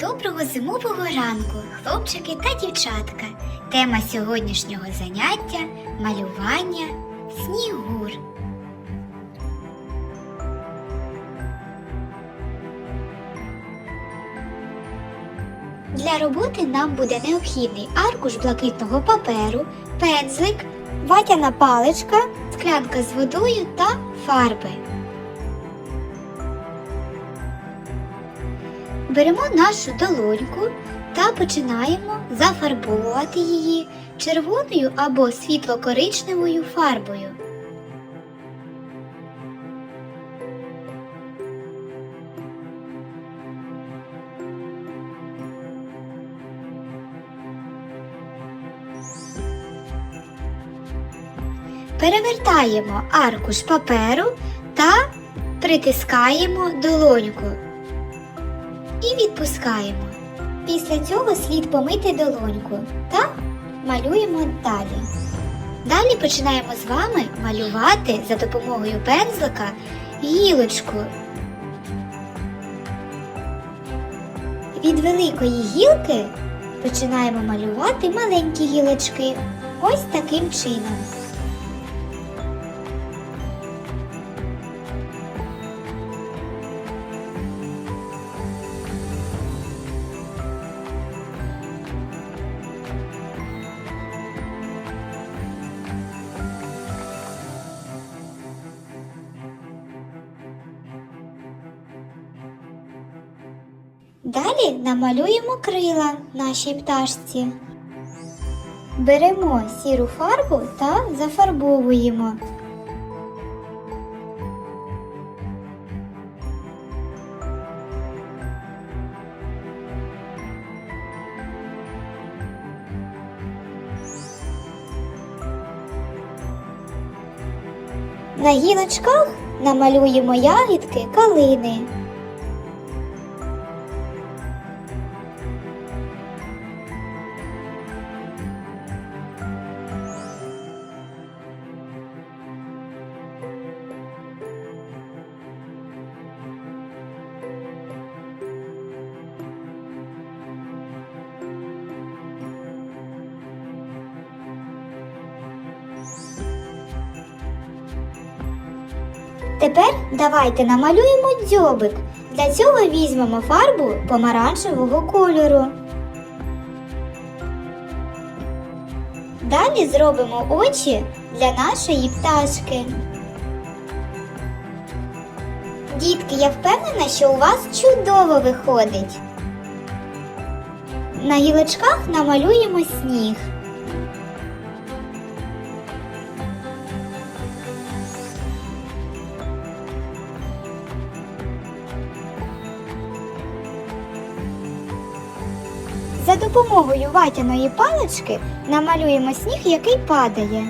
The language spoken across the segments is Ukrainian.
Доброго зимового ранку, хлопчики та дівчатка. Тема сьогоднішнього заняття малювання снігур. Для роботи нам буде необхідний аркуш блакитного паперу, пензлик, ватяна паличка, склянка з водою та фарби. Беремо нашу долоньку та починаємо зафарбовувати її червоною або світло-коричневою фарбою. Перевертаємо аркуш паперу та притискаємо долоньку і відпускаємо. Після цього слід помити долоньку та малюємо далі. Далі починаємо з вами малювати за допомогою пензлика гілочку. Від великої гілки починаємо малювати маленькі гілочки. Ось таким чином. Далі намалюємо крила нашій пташці. Беремо сіру фарбу та зафарбовуємо. На гілочках намалюємо ягідки калини. Тепер давайте намалюємо дзьобик. Для цього візьмемо фарбу помаранчевого кольору. Далі зробимо очі для нашої пташки. Дітки, я впевнена, що у вас чудово виходить. На гілочках намалюємо сніг. За допомогою ватяної палички намалюємо сніг, який падає.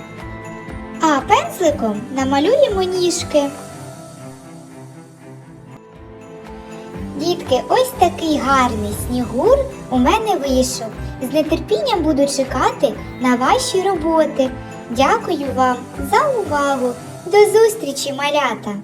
А пензликом намалюємо ніжки. Дітки, ось такий гарний снігур у мене вийшов. З нетерпінням буду чекати на ваші роботи. Дякую вам за увагу. До зустрічі, малята!